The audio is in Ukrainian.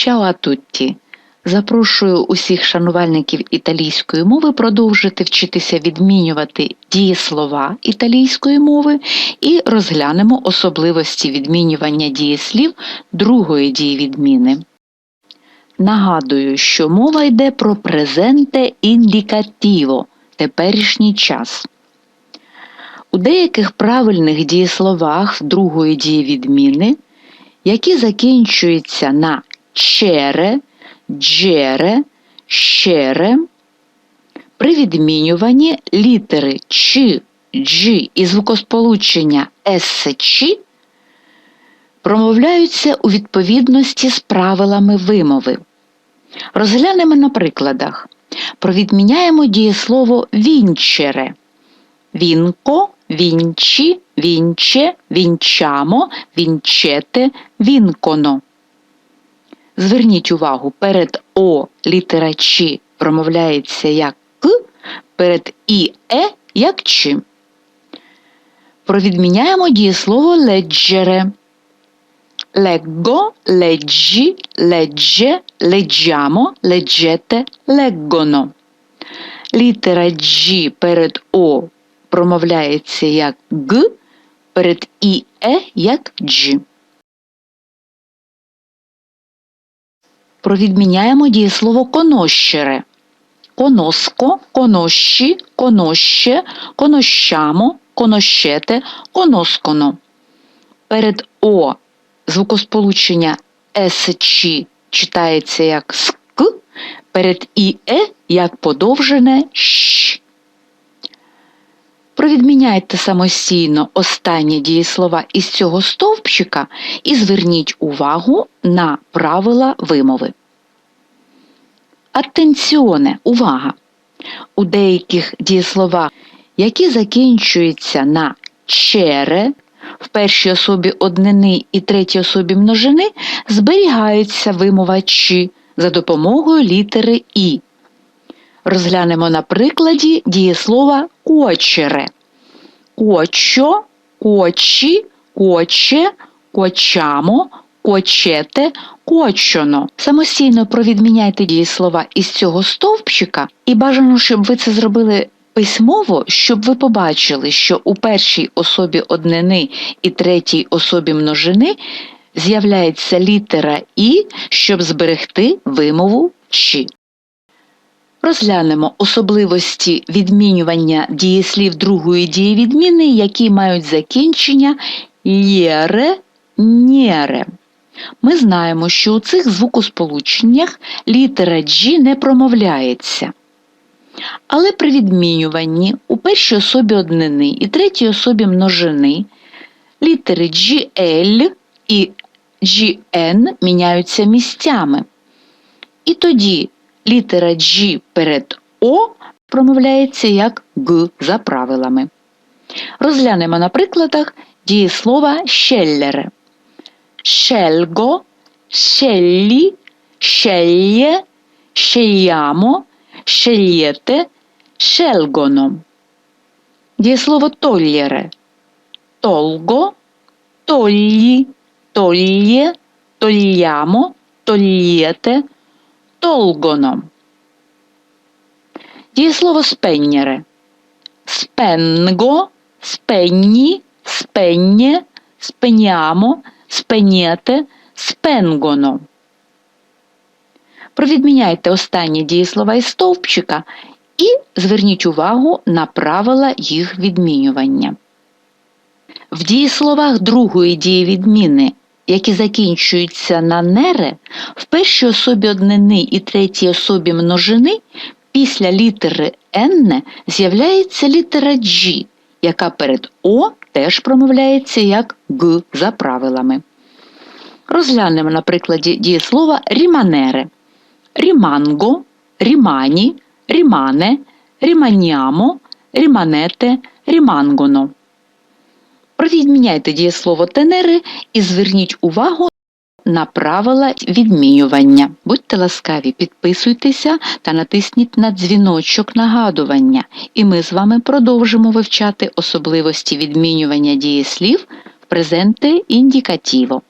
Чао тутті! Запрошую усіх шанувальників італійської мови продовжити вчитися відмінювати дієслова італійської мови і розглянемо особливості відмінювання дієслів другої дієвідміни. Нагадую, що мова йде про презенте індикатіво теперішній час. У деяких правильних дієсловах другої дієвідміни, які закінчуються на чере, джере, щере, при відмінюванні літери Ч, Дж і звукосполучення СЧ промовляються у відповідності з правилами вимови. Розглянемо на прикладах. Провідміняємо дієслово вінчере. Вінко, вінчі, вінче, вінчамо, вінчете, вінконо. Зверніть увагу, перед О літера Ч промовляється як К, перед І Е як Ч. Провідміняємо дієслово леджере. Leggo, leggi, legge, leggiamo, leggete, leggono. Літера G перед О промовляється як Г, перед ІЕ як Дж. Провідміняємо дієслово конощере. Коноско, конощі, коноще, конощамо, конощете, коносконо. Перед О звукосполучення СЧ читається як СК, перед ІЕ як подовжене Щ. Провідміняйте самостійно останні дієслова із цього стовпчика і зверніть увагу на правила вимови. Атенціоне увага! У деяких дієсловах, які закінчуються на чере, в першій особі однини і третій особі множини зберігаються вимова «чи» за допомогою літери І. Розглянемо на прикладі дієслова кочере. Кочо, кочі, коче, кочамо, кочете, кочоно. Самостійно провідміняйте дієслова із цього стовпчика і бажано, щоб ви це зробили письмово, щоб ви побачили, що у першій особі однини і третій особі множини з'являється літера І, щоб зберегти вимову «чи». Розглянемо особливості відмінювання дієслів другої дієвідміни, які мають закінчення «єре», «нєре». Ми знаємо, що у цих звукосполученнях літера «G» не промовляється. Але при відмінюванні у першій особі однини і третій особі множини літери GL і GN міняються місцями. І тоді літера G перед О промовляється як Г за правилами. Розглянемо на прикладах дієслова щеллере. Scelgo, scegli, sceglie, scegliamo, scegliete, scelgono. Дієслово togliere. Tolgo, togli, toglie, togliamo, togliete, tolgono. Дієслово спеннєре. Spengo, spegni, spegne, spegniamo, spegnete, spengono. Провідміняйте останні дієслова із стовпчика і зверніть увагу на правила їх відмінювання. В дієсловах другої дієвідміни, які закінчуються на нере, в першій особі однини і третій особі множини після літери «н» з'являється літера «G», яка перед О теж промовляється як Г за правилами. Розглянемо на прикладі дієслова ріманере. Ріманго, рімані, рімане, ріманіамо, ріманете, рімангоно. Провідміняйте дієслово тенери і зверніть увагу на правила відмінювання. Будьте ласкаві, підписуйтеся та натисніть на дзвіночок нагадування, і ми з вами продовжимо вивчати особливості відмінювання дієслів в презенте індикатіво.